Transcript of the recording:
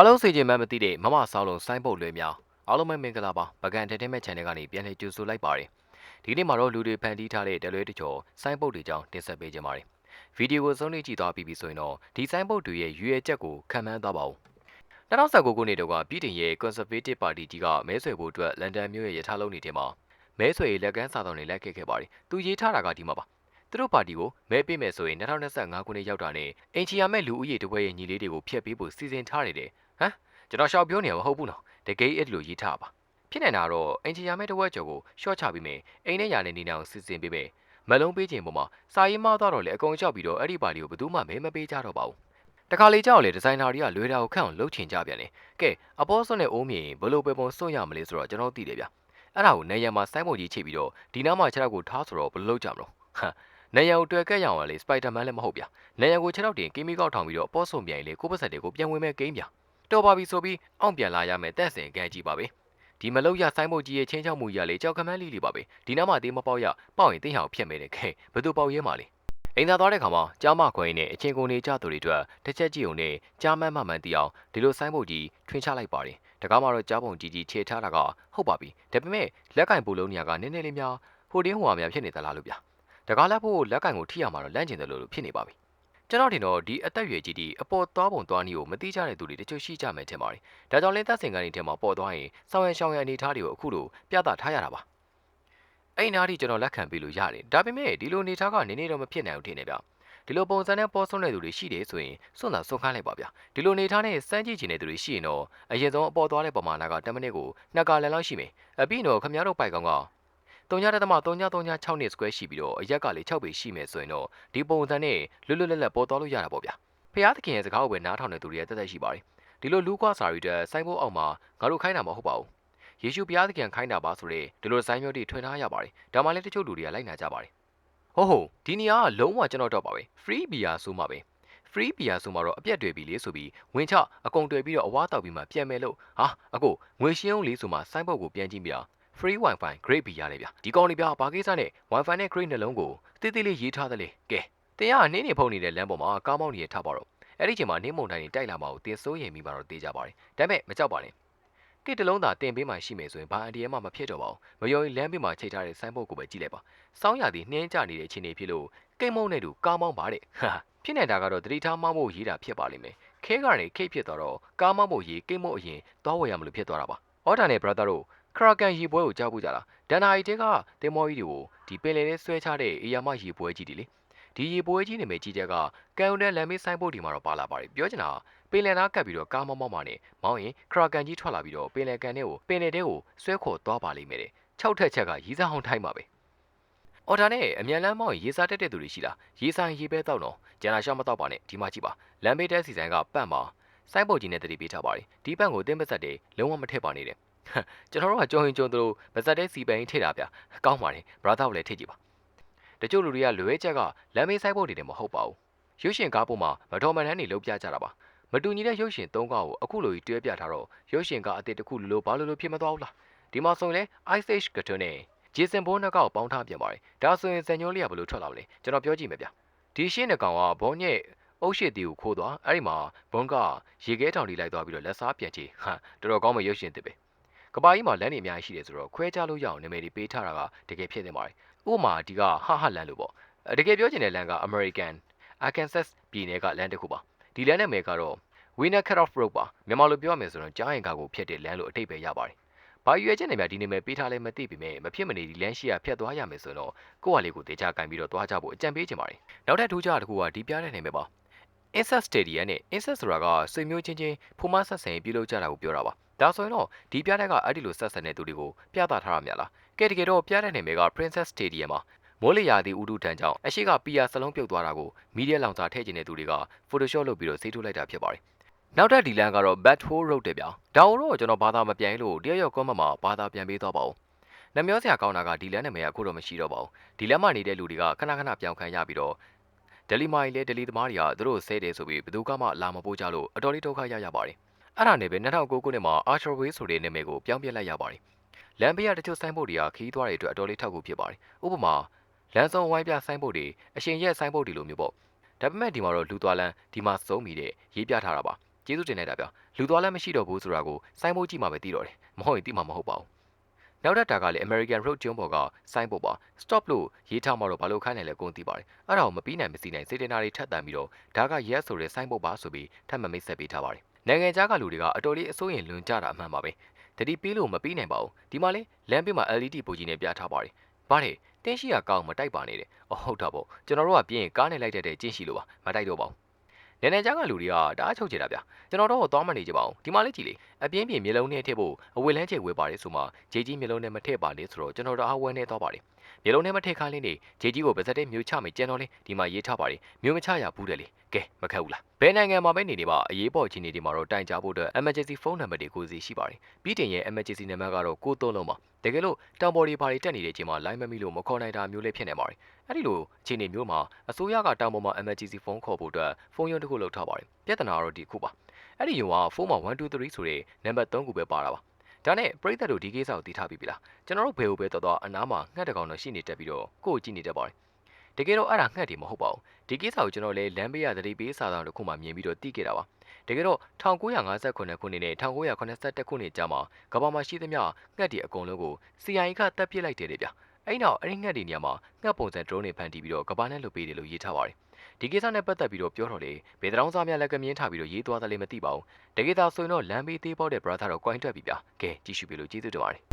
ဘာလို့စေချင်မှန်းမသိတဲ့မမဆောင်းလုံးဆိုင်းပုတ်လွဲများအားလုံးပဲမင်္ဂလာပါပကံတဲတဲမဲ့ channel ကနေပြန်လည်ကြိုဆိုလိုက်ပါတယ်ဒီနေ့မှာတော့လူတွေဖန်တီးထားတဲ့တလွဲတချော်ဆိုင်းပုတ်တွေကြောင်းတင်ဆက်ပေးကြပါတယ်ဗီဒီယိုကိုဆုံးဖြတ်ကြည့်သွားပြီးပြီဆိုရင်တော့ဒီဆိုင်းပုတ်တွေရဲ့ရွေးချက်ကိုခံမှန်းသွားပါဦး2019ခုနှစ်တုန်းကပြည်တင်ရဲ့ Conservative Party ကြီးကမဲဆွယ်ဖို့အတွက်လန်ဒန်မြို့ရဲ့ရထားလုံးနေထဲမှာမဲဆွယ်လက်ကမ်းစာတော်တွေလိုက်ခဲ့ခဲ့ပါတယ်သူရေးထားတာကဒီမှာပါသူတို့ပါတီကိုမဲပေးမယ်ဆိုရင်2025ခုနှစ်ရောက်တာနဲ့အင်ချီယာမဲ့လူဦးရေတစ်ဝက်ရဲ့ညီလေးတွေကိုဖျက်ပေးဖို့စီစဉ်ထားနေတယ် ဟမ်ကျွန်တော်ရှောက်ပြောနေမှာမဟုတ်ဘူးနော်တကယ်အဲ့လိုရေးထားပါဖြစ်နေတာတော့အင်ချီယာမဲ့တစ်ဝက်ကျော်ကိုရှော့ချပြီးမယ်အိမ်နဲ့ယာနဲ့နေနေအောင်စီစဉ်ပေးမယ်မလုံးပေးခြင်းပုံမှာစာရေးမသွားတော့လေအကုန်လျှောက်ပြီးတော့အဲ့ဒီပါတီကိုဘယ်သူမှမဲမပေးကြတော့ပါဘူးတခါလေကြောက်လေဒီဇိုင်နာတွေကလွယ်တာကိုခန့်အောင်လှုပ်ချင်ကြပြန်တယ်ကဲအပေါ်စွန်းနဲ့အိုးမြင်ဘယ်လိုပဲပုံစွန့်ရမလဲဆိုတော့ကျွန်တော်သိတယ်ဗျအဲ့ဒါကိုနေရံမှာစိုင်းပုံကြီးချိပြီးတော့ဒီနားမှာခြေထောက်ကိုထားဆိုတော့ဘယ်လိုလုပ်ကြမလို့ဟမ်နေရံကိုတွေ့ကက်ရအောင်လေစပိုက်ဒါမန်လည်းမဟုတ်ဗျနေရံကိုခြေထောက်တင်ကီမီကောက်ထောင်ပြီးတော့အပေါ်စွန်ပြန်လေကိုပတ်ဆက်တွေကိုပြန်ဝင်မဲ့ဂိမ်းဗျ တော်ပါပြီဆိုပြီးအောင့်ပြန်လာရမယ်တက်စင်ကန်ကြီးပါပဲဒီမလောက်ရဆိုင်းဖို့ကြီးရဲ့ချင်းချောက်မှုရလေကြောက်ခမန်းလေးလေးပါပဲဒီနားမှာတေးမပေါက်ရပေါက်ရင်တင်းဟောင်ဖြတ်မဲတယ်ခဲဘယ်သူပေါက်ရဲမှာလဲအိမ်သာသွားတဲ့ခါမှာကြားမခွင်နဲ့အချင်းကုန်နေကြသူတွေအတွက်တစ်ချက်ကြည့်ုံနဲ့ကြားမန်းမှမှန်တီအောင်ဒီလိုဆိုင်းဖို့ကြီးထွင်းချလိုက်ပါတယ်တကားမှာတော့ကြားပုံကြီးကြီးခြေထားတာကဟုတ်ပါပြီဒါပေမဲ့လက်ကင်ပိုလုံးနေရာကနည်းနည်းလေးများဟိုတင်းဟိုဟာများဖြစ်နေသလားလို့ဗျတကားလက်ဖို့လက်ကင်ကိုထိရမှာတော့လန့်ကျင်တယ်လို့ဖြစ်နေပါပြီ ကျွန်တော်ထင်တော့ဒီအသက်အရွယ်ကြီးဒီအပေါ်သွားပုံသွားနည်းကိုမသိကြတဲ့သူတွေတချို့ရှိကြမယ်ထင်ပါတယ်။ဒါကြောင့်လင်းသက်စင်ကန်တွေထဲမှာပေါ်သွားရင်ဆောင်းရံရှောင်းရံအနေထားတွေကိုအခုလိုပြသထားရတာပါ။အဲ့နားထိကျွန်တော်လက်ခံပေးလို့ရတယ်။ဒါပေမဲ့ဒီလိုအနေထားကနေနေတော့မဖြစ်နိုင်ဘူးထင်တယ်ဗျ။ဒီလိုပုံစံနဲ့ပေါ်ဆုံးတဲ့သူတွေရှိတယ်ဆိုရင်စွန့်တာစွန့်ခိုင်းလိုက်ပါဗျ။ဒီလိုအနေထားနဲ့စမ်းကြည့်ချင်တဲ့သူတွေရှိရင်တော့အရင်ဆုံးအပေါ်သွားတဲ့ပမာဏက10မိနစ်ကိုနှစ်ကာလန်လောက်ရှိမယ်။အပြီးတော့ခမရတို့ပိုက်ကောင်က 3.336နှစ် square ရှိပြီးတော့အရက်ကလေ6ပေရှိမယ်ဆိုရင်တော့ဒီပုံစံနဲ့လွတ်လွတ်လပ်လပ်ပေါ်သွားလို့ရတာပေါ့ဗျာဖះသခင်ရဲ့စကားကိုပဲနားထောင်တဲ့သူတွေရဲ့တက်သက်ရှိပါတယ်ဒီလိုလူကွာစာရီတဲ့စိုင်းဖို့အောက်မှာငါတို့ခိုင်းတာမဟုတ်ပါဘူးယေရှုဘုရားသခင်ခိုင်းတာပါဆိုတဲ့ဒီလိုဆိုင်းမျိုးတွေထွင်ထားရပါတယ်ဒါမှလည်းတချို့လူတွေကလိုက်နာကြပါတယ်ဟုတ်ဟုတ်ဒီနေရာကလုံးဝကျွန်တော်တော့ပါပဲ free beer ဆိုမှပဲ free beer ဆိုမှတော့အပြက်တွေပြီလေဆိုပြီးဝင်ချအကုန်တွေ့ပြီးတော့အဝါတောက်ပြီးမှပြန်မယ်လို့ဟာအကိုငွေရှင်းအောင်လေးဆိုမှစိုင်းပုတ်ကိုပြန်ကြည့်ပြီးတော့ free wifi great ဘီရတယ်ဗျဒီကောင်လေးဗျဘာကိစ္စနဲ့ wifi နဲ့ great နှလုံးကိုတိတိလေးရေးထားတယ်လေကဲတင်ရနှင်းနေဖုန်နေတဲ့လမ်းပေါ်မှာကားမောင်းနေရထားပါတော့အဲ့ဒီချိန်မှာနှင်းမုန်တိုင်းတိုက်လာမှာကိုတင်စိုးရင်မိမှာတော့တေးကြပါတယ်ဒါပေမဲ့မကြောက်ပါနဲ့ကိတလုံးသာတင်ပေးမှရှိမယ်ဆိုရင်ဘာအန်ဒီယမှမဖြစ်တော့ပါဘူးမယုံရင်လမ်းဘေးမှာချိန်ထားတဲ့ဆိုင်းဘုတ်ကိုပဲကြည့်လိုက်ပါစောင်းရသည်နှင်းကြနေတဲ့အခြေအနေဖြစ်လို့ကိတ်မုံနဲ့တူကားမောင်းပါတဲ့ဟာဖြစ်နေတာကတော့တတိထားမောင်းဖို့ရေးတာဖြစ်ပါလိမ့်မယ်ခဲကနေခိတ်ဖြစ်သွားတော့ကားမောင်းဖို့ရေးကိတ်မုံအရင်သွားဝယ်ရမလို့ဖြစ်သွားတာပါအော်ဒါနဲ့ brother တို့ ခရာကန်ရေပွဲကိုကြားဖို့ကြလားဒန်နာရီတဲကတင်မောကြီးတွေကိုဒီပင်လယ်ထဲဆွဲချတဲ့အေယာမရေပွဲကြီးတွေလေဒီရေပွဲကြီးနေမဲ့ကြီးချက်ကကန်ုန်တဲ့လမ်းမေးဆိုင်ဘုတ်ဒီမှာတော့ပါလာပါတယ်ပြောချင်တာပင်လယ်သားကပ်ပြီးတော့ကားမောင်းမောင်းမှနဲ့မောင်းရင်ခရာကန်ကြီးထွက်လာပြီးတော့ပင်လယ်ကန်ထဲကိုပင်လယ်ထဲကိုဆွဲခေါ်သွားပါလိမ့်မယ်တဲ့၆ထက်ချက်ကရီးစားဟောင်းထိုင်းပါပဲအော်ဒါနဲ့အမြန်လမ်းမောင်းရေစားတက်တဲ့သူတွေရှိလားရေဆိုင်ရေပဲတောက်တော့ကျန်တာရှောက်မတော့ပါနဲ့ဒီမှာကြည့်ပါလမ်းဘေးတဲစီဆိုင်ကပန့်ပါစိုင်းပုတ်ကြီးနဲ့တတိပေးထားပါတယ်ဒီပန့်ကိုတင်းပဆက်တဲ့လုံးဝမထည့်ပါနဲ့တဲ့ ကျွန်တော်တို့ကကြုံရင်ကြုံသလိုမစက်တဲ့စီပန်ထိတာဗျကောင်းပါတယ်ဘရာသာကိုလည်းထိကြည့်ပါတချို့လူတွေကလွဲချက်ကလမ်းမေးဆိုင်ဖို့တွေလည်းမဟုတ်ပါဘူးရုပ်ရှင်ကားပေါ်မှာမတော်မန်တန်းတွေလုပ်ပြကြတာပါမတူညီတဲ့ရုပ်ရှင်၃ကားကိုအခုလိုကြီးတွဲပြထားတော့ရုပ်ရှင်ကားအသစ်တစ်ခုလိုဘာလို့လို့ဖြစ်မသွားဘူးလားဒီမှာဆိုရင်လဲ Ice Age ကတွန်းနဲ့ဂျေဆန်ဘိုးနှစ်ကောင်ပေါင်းထားပြန်ပါတယ်ဒါဆိုရင်ဇန်ညိုးလေးကဘယ်လိုထွက်လာမလဲကျွန်တော်ပြောကြည့်မယ်ဗျဒီရှင်းနှစ်ကောင်ကဘုံညက်အုပ်ရှိတီကိုခိုးသွားအဲ့ဒီမှာဘွန်ကရေခဲထောင်တီလိုက်သွားပြီးတော့လက်စားပြန်ချေဟာတော်တော်ကောင်းမရုပ်ရှင်တစ်ပဲ ကဘာကြီးမှာလမ်းတွေအများကြီးရှိတယ်ဆိုတော့ခွဲခြားလို့ရအောင်နာမည်တွေပေးထားတာကတကယ်ဖြစ်နေပါတယ်ဥပမာဒီကဟာဟာလမ်းလို့ပေါ့တကယ်ပြောချင်တဲ့လမ်းက American Arkansas ပြည်နယ်ကလမ်းတစ်ခုပါဒီလမ်းနဲ့မဲကတော့ Winner Cut Off Road ပါမြန်မာလိုပြောရမယ်ဆိုတော့ကြားရင်ကားကိုဖျက်တဲ့လမ်းလို့အတိတ်ပဲရပါတယ်ဘာရွေချက်နေမြဒီနေမဲ့ပေးထားလဲမသိပေမဲ့မဖြစ်မနေဒီလမ်းရှိရဖြတ်သွားရမယ်ဆိုတော့ကိုယ့်ဟာလေးကိုတေချာကင်ပြီးတော့သွားကြဖို့အကြံပေးချင်ပါတယ်နောက်ထပ်ထူးခြားတစ်ခုကဒီပြတဲ့နေမဲ့ပါ Insect Stadium နဲ့ Insect ဆိုတာကဆွေမျိုးချင်းချင်းဖူမဆက်ဆံပြုလုပ်ကြတာကိုပြောတာပါ ဒါဆိုရင်တော့ဒီပြတဲ့ကအဲ့ဒီလိုဆက်ဆံတဲ့သူတွေကိုပြသထားရမှာလားကဲတကယ်တော့ပြတဲ့နေမဲ့က Princess Stadium မှာမိုးလေယာသည့်ဥဒုထံကြောင့်အရှိကပီယာစလုံးပြုတ်သွားတာကိုမီဒီယာလောင်စာထည့်ကျင်တဲ့သူတွေက Photoshop လုပ်ပြီးတော့ဆေးထုတ်လိုက်တာဖြစ်ပါတယ်နောက်ထပ်ဒီလန်ကတော့ Bat Hole Road တဲ့ဗျာဒါတော့ကျွန်တော်ဘာသာမပြန်လို့တရရောက်ကွန်မမှာဘာသာပြန်ပေးသွားပါဦးနှမျောစရာကောင်းတာကဒီလန်နာမည်ကအခုတော့မရှိတော့ပါဘူးဒီလန်မှာနေတဲ့လူတွေကခဏခဏပြောင်းခံရပြီးတော့ဒယ်လီမိုင်လေဒယ်လီသမားတွေကသူတို့ဆဲတယ်ဆိုပြီးဘယ်သူမှလာမပို့ကြလို့အတော်လေးဒုက္ခရရပါတယ် အဲ့ဒါနဲ့ပဲ2009ခုနှစ်မှာ Archer Way ဆိုတဲ့နာမည်ကိုပြောင်းပြလိုက်ရပါတယ်လမ်းဘေးကတချို့ဆိုင်းဘုတ်တွေကခီးသွားတဲ့အတွက်အတော်လေးထောက်ကူဖြစ်ပါတယ်ဥပမာလမ်းစုံဝိုင်းပြဆိုင်းဘုတ်တွေအရှင်ရက်ဆိုင်းဘုတ်တွေလိုမျိုးပေါ့ဒါပေမဲ့ဒီမှာတော့လူသွားလမ်းဒီမှာစုံမိတဲ့ရေးပြထားတာပါကျေးဇူးတင်လိုက်တာဗျလူသွားလည်းမရှိတော့ဘူးဆိုတာကိုစိုင်းဘုတ်ကြည့်မှပဲသိတော့တယ်မဟုတ်ရင်သိမှာမဟုတ်ပါဘူးနောက်ထပ်တာကလည်း American Road ကျွန်းပေါ်ကစိုင်းဘုတ်ပါ stop လို့ရေးထားမှတော့ဘာလို့ခိုင်းနိုင်လဲကိုသိပါတယ်အဲ့ဒါကိုမပြီးနိုင်မစီနိုင်စေတနာတွေထပ်တန်ပြီးတော့ဒါက yes ဆိုတဲ့စိုင်းဘုတ်ပါဆိုပြီးထပ်မမိတ်ဆက်ပေးထားပါတယ် နိုင်ငံခြားကလူတွေကအတော်လေးအစိုးရင်လွန်ကြတာအမှန်ပါပဲတတိပေးလို့မပြီးနိုင်ပါဘူးဒီမှာလေလမ်းဘေးမှာ LED ပုံကြီးနဲ့ပြထားပါတယ်ဘာလဲတင်းရှိရကောင်းမတိုက်ပါနဲ့တဲ့အော်ဟုတ်တာပေါ့ကျွန်တော်တို့ကပြင်းရင်ကားနဲ့လိုက်တတ်တဲ့ကျင့်ရှိလို့ပါမတိုက်တော့ပါဘူးနည်းနည်းကြားကလူတွေကတအားချုပ်ချင်တာဗျကျွန်တော်တို့တော့သွားမနေကြပါဘူးဒီမှာလေးကြည့်လေအပြင်းပြင်းမျိုးလုံးနဲ့ထည့်ဖို့အဝေလန်းချေဝဲပါတယ်ဆိုမှဂျေကြီးမျိုးလုံးနဲ့မထည့်ပါနဲ့ဆိုတော့ကျွန်တော်တို့အားဝဲနေသွားပါတယ်မျိုးလုံးနဲ့မထည့်ခိုင်းလေးနေဂျေကြီးကိုပါစက်တဲ့မျိုးချမယ်ကြံတော့လေဒီမှာရေးထားပါတယ်မျိုးမချရဘူးတယ်လေကဲမခက်ဘူးလားဘယ်နိုင်ငံမှာပဲနေနေပါအရေးပေါ်ချင်းနေဒီမှာတော့တိုင်ကြဖို့အတွက် emergency phone number တွေကိုစီရှိပါတယ်ပြီးတင်ရဲ့ emergency number ကတော့6သုံးလုံးပါတကယ်လို့တောင်ပေါ်ဒီပါတွေတက်နေတဲ့အချိန်မှာ line မမိလို့မခေါ်နိုင်တာမျိုးလေးဖြစ်နေပါတယ်အဲ့ဒီလိုအခြေအနေမျိုးမှာအစိုးရကတောင်ပေါ်မှာ emergency phone ခေါ်ဖို့အတွက်ဖုန်းရုံးတစ်ခုလုပ်ထားပါတယ်ပြဿနာကတော့ဒီခုပါအဲ့ဒီရုံကဖုန်းမှာ123ဆိုတဲ့နံပါတ်3ခုပဲပါတာပါဒါနဲ့ပရိသတ်တို့ဒီကိစ္စကိုသိထားပြီးပြီလားကျွန်တော်တို့ဘယ်ဟိုပဲတော်တော်အနားမှာငှက်တကောင်တော့ရှိနေတက်ပြီးတော့ကိုယ့်ကိုကြည့်နေတတ်ပါတယ် တကယ်တော့အဲ့ဒါငှက်တယ်မဟုတ်ပါဘူးဒီကိစ္စကိုကျွန်တော်လည်းလမ်းဘေးရသတိပေးစာဆောင်တစ်ခုမှမြင်ပြီးတော့သိခဲ့တာပါတကယ်တော့1958ခုနှစ်နဲ့1981ခုနှစ်ကြားမှာကမ္ဘာမှာရှိသမျှငှက်တွေအကုန်လုံးကို CIA ကတပ်ပစ်လိုက်တယ်လေဗျအဲ့နောက်အဲ့ဒီငှက်တွေနေရာမှာငှက်ပုံစံ drone တွေဖန်တီးပြီးတော့ကမ္ဘာနဲ့လွတ်ပေးတယ်လို့ရေးထားပါတယ်ဒီကိစ္စနဲ့ပတ်သက်ပြီးတော့ပြောတော့လေဘယ်တောင်စားများလက်ကမြင်းထားပြီးတော့ရေးသွားတယ်လည်းမသိပါဘူးတကယ်သာဆိုရင်တော့လမ်းဘေးသေးပေါက်တဲ့ brother တော့ coin တွက်ပြီဗျကဲကြည့်ရှုပြီလို့ကျေးဇူးတင်ပါတယ်